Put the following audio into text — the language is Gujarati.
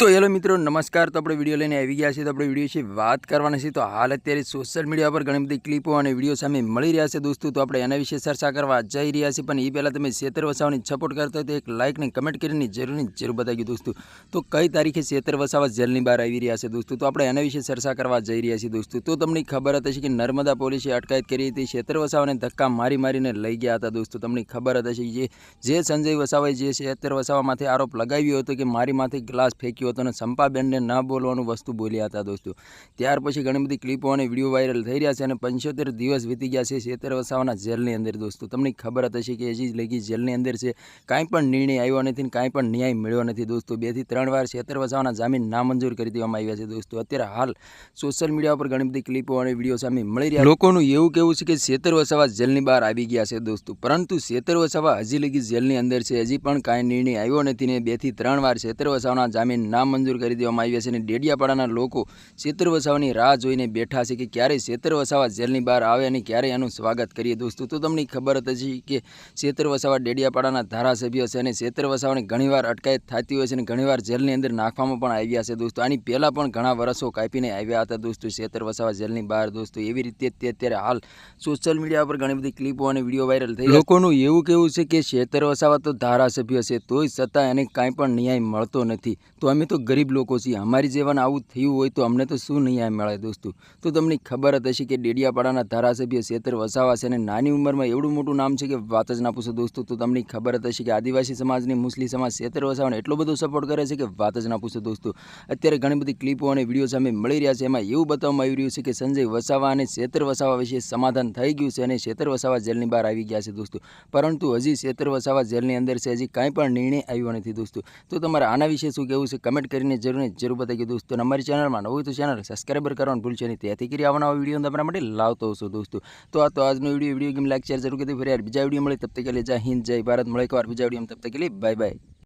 તો હેલો મિત્રો, નમસ્કાર. તો આપણે વીડિયો લઈને આવી ગયા છીએ. તો આપણે વીડિયો વિશે વાત કરવાના છે તો હાલ અત્યારે સોશિયલ મીડિયા પર ઘણી બધી ક્લિપો અને વીડિયો સામે મળી રહ્યા છે દોસ્તો. તો આપણે એના વિશે ચર્ચા કરવા જઈ રહ્યા છીએ. પણ એ પહેલાં તમે શેતર વસાવાની સપોર્ટ કરતા હોય તો એક લાઇક ને કમેન્ટ કરીને જરૂરની જરૂર બતાવી દોસ્તો. તો કઈ તારીખે શેતર વસાવા જેલની બહાર આવી રહ્યા છે દોસ્તો? તો આપણે એના વિશે ચર્ચા કરવા જઈ રહ્યા છીએ દોસ્તો. તો તમને ખબર હતી કે નર્મદા પોલીસે અટકાયત કરી હતી. શેતર વસાવાને ધક્કા મારી મારીને લઈ ગયા હતા દોસ્તો. તમને ખબર હતી જે સંજય વસાવાએ જે શેતર વસાવામાંથી આરોપ લગાવ્યો હતો કે મારી માથે ગ્લાસ ફેંક્યો હતો અને ના બોલવાનું વસ્તુ બોલ્યા હતા દોસ્તો. ત્યાર પછી ઘણી બધી ક્લિપો અને વીડિયો વાયરલ થઈ રહ્યા છે અને પંચોતેર દિવસ વીતી ગયા છે શેતર વસાવાના જેલની અંદર દોસ્તો. તમને ખબર હતી કે હજી લગી જેલની અંદર છે. કાંઈ પણ નિર્ણય આવ્યો નથી ને કાંઈ પણ ન્યાય મળ્યો નથી દોસ્તો. બેથી ત્રણ વાર છેતર વસાવાના જામીન નામંજૂર કરી દેવામાં આવ્યા છે દોસ્તો. અત્યારે હાલ સોશિયલ મીડિયા પર ઘણી બધી ક્લિપો અને વીડિયો સામે મળી રહ્યા લોકોનું એવું કેવું છે કે છેતર વસાવા જેલની બહાર આવી ગયા છે દોસ્તો. પરંતુ છેતર વસાવા હજી લગી જેલની અંદર છે. હજી પણ કાંઈ નિર્ણય આવ્યો નથી ને બેથી ત્રણ વાર છેતર વસાવાના જામીન નામંજૂર કરી દેવામાં આવ્યા છે અને ડેડિયાપાડાના લોકો શેતર વસાવાની રાહ જોઈને બેઠા છે કે ક્યારે શેતર વસાવા જેલની બહાર આવે અને ક્યારે એનું સ્વાગત કરીએ. દોસ્તો, તો તમને ખબર હતી કે ક્ષેત્ર વસાવા ડેડિયાપાડાના ધારાસભ્ય છે અને શેતર વસાવાને ઘણીવાર અટકાયત થતી હોય છે અને ઘણીવાર જેલની અંદર નાખવામાં પણ આવ્યા છે. દોસ્તો, આની પહેલાં પણ ઘણા વર્ષો કાપીને આવ્યા હતા દોસ્તો શેતર વસાવા જેલની બહાર. દોસ્તો, એવી રીતે તે અત્યારે હાલ સોશિયલ મીડિયા પર ઘણી બધી ક્લિપો અને વીડિયો વાયરલ થઈ લોકોનું એવું કેવું છે કે શેતર વસાવા તો ધારાસભ્ય છે, તોય છતાં એને કાંઈ પણ ન્યાય મળતો નથી. તો અમે તો ગરીબ લોકો છીએ. અમારી જેવાને આવું થયું હોય તો અમને તો શું ન્યાય મળે દોસ્તો? તો તમને ખબર જ હશે કે ડેડિયાપાડાના ધારાસભ્ય શેતર વસાવા છે અને નાની ઉંમરમાં એવડું મોટું નામ છે કે વાત જ ના પૂછો દોસ્તો. તો તમને ખબર જ હશે કે આદિવાસી સમાજની મુસ્લિમ સમાજ શેતર વસાવાને એટલો બધો સપોર્ટ કરે છે કે વાત જ ના પૂછો દોસ્તો. અત્યારે ઘણી બધી ક્લિપો અને વીડિયો સામે મળી રહ્યા છે. એમાં એવું બતાવવામાં આવી રહ્યું છે કે સંજય વસાવા અને શેતર વસાવા વિશે સમાધાન થઈ ગયું છે અને શેતર વસાવા જેલની બહાર આવી ગયા છે દોસ્તો. પરંતુ હજી શેતર વસાવા જેલની અંદર છે હજી કાંઈ પણ નિર્ણય આવ્યો નથી દોસ્તો. તો તમારે આના વિશે શું કહેવું છે? કમેન્ટ કરીને જરૂર જરૂર બતાવી દોસ્તો. અમારી ચેનલમાં નવું તો ચેનલ સબસ્ક્રાઈબર કરવાનું ભૂલશે નહીં. ત્યાંથી કરી આવવાના વીડિયો તમારા માટે લાવતો હશો દોસ્તો. તો આ તો આજનો video video game like share જરૂર કરી ફરી યાર બીજા વીડિયો મળે, તબ તક લે, જય હિન્દ, જય ભારત. મળે એકવાર બીજા વીડિયો તબ તક લે બાય બાય